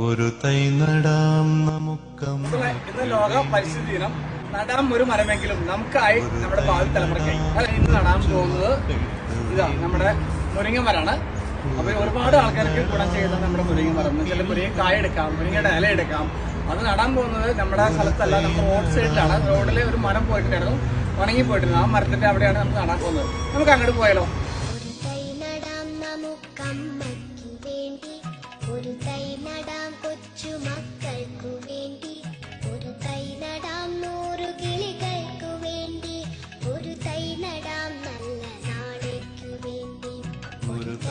ഒരു തൈ നടാം നമുക്കം. ഇന്ന് ലോക പരിസ്ഥിതി ദിനം നടാം ഒരു മരമെങ്കിലും നമുക്കായി നമ്മുടെ ഭാവി തലമുറക്കായി അത് ഇന്ന് നടാൻ പോകുന്നത് ഇതാ നമ്മുടെ മുരിങ്ങ മരാണ് അപ്പൊ ഒരുപാട് ആൾക്കാർക്ക് ഗുണം ചെയ്യുന്ന നമ്മുടെ മുരിങ്ങ മരം ചില മുരിങ്ങ കായ എടുക്കാം മുരിങ്ങയുടെ ഇല എടുക്കാം. അത് നടാൻ പോകുന്നത് നമ്മുടെ സ്ഥലത്തല്ല നമ്മുടെ റോഡ് സൈഡിലാണ് റോഡിലെ ഒരു മരം പോയിട്ടുണ്ടായിരുന്നു. ഉണങ്ങി പോയിട്ടുണ്ട് ആ മരത്തിന്റെ അവിടെയാണ് നമുക്ക് നടാൻ പോകുന്നത്. നമുക്ക് അങ്ങോട്ട് പോയാലോ. ഒരു തൈ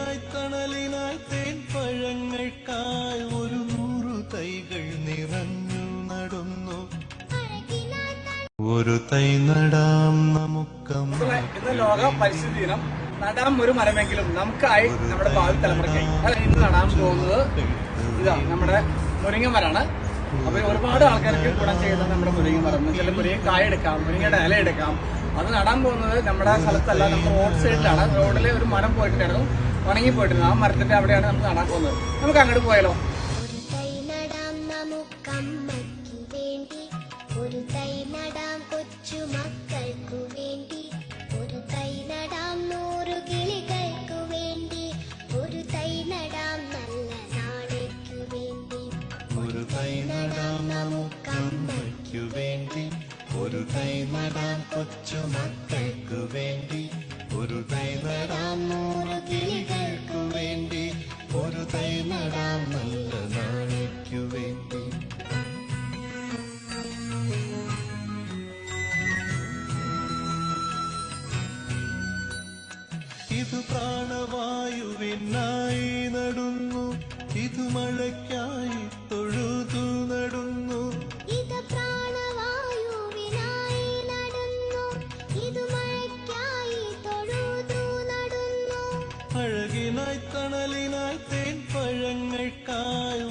അഴകിനായി തണലിനായി തേൻ പഴങ്ങൾക്കായി ഒരു നൂറു തൈകൾ നിറഞ്ഞു നടുന്നു. ഒരു തൈ നടാം നമുക്കം ഇന്ന് ലോക പരിസ്ഥിതി ദിനം നടാം ഒരു മരമെങ്കിലും നമുക്കായി നമ്മുടെ ഭാവി തലമുറയ്ക്കായി ഇന്ന് നടാൻ പോകുന്നത് ഇതാ നമ്മുടെ മുരിങ്ങ മരാണ് അപ്പൊ ഒരുപാട് ആൾക്കാർക്ക് ഗുണം ചെയ്യുന്ന നമ്മുടെ മുരിങ്ങ മരം ചില മുരിങ്ങ കായ എടുക്കാം മുരിങ്ങയുടെ ഇല എടുക്കാം. അത് നടാൻ പോകുന്നത് നമ്മുടെ സ്ഥലത്തല്ല നമ്മുടെ റോഡ് സൈഡിലാണ്. റോഡിലെ ഒരു മരം പോയിട്ടുണ്ടായിരുന്നു. ഉണങ്ങി പോയിട്ടുണ്ട് ആ മരത്തിന്റെ അവിടെയാണ് നമുക്ക് നടാൻ പോകുന്നത്. നമുക്ക് അങ്ങോട്ട് പോയാലോ? ഒരു തൈ നടാം കൊച്ചു മക്കൾക്കു വേണ്ടി. ഒരു തൈ നടാം നൂറു കിളികൾക്കു വേണ്ടി. ഒരു തൈ നടാം നല്ല വേണ്ടി ഒരു തൈ നടാം വേണ്ടി ഒരു തൈ നടാം കൊച്ചു വേണ്ടി ഒരു തൈ നടാം നൂറ് ഇത് പ്രാണവായുവിനായി നടുന്നു? ഇത് മഴയ്ക്കായി തൊഴുതു നടുന്നു. ഇത് പ്രാണവായുവിനായി നടന്നു. ഇത് മഴയ്ക്കായി തൊഴുതു നടന്നു. അഴകിനായി തണലിനായി തേൻ പഴങ്ങൾക്കായി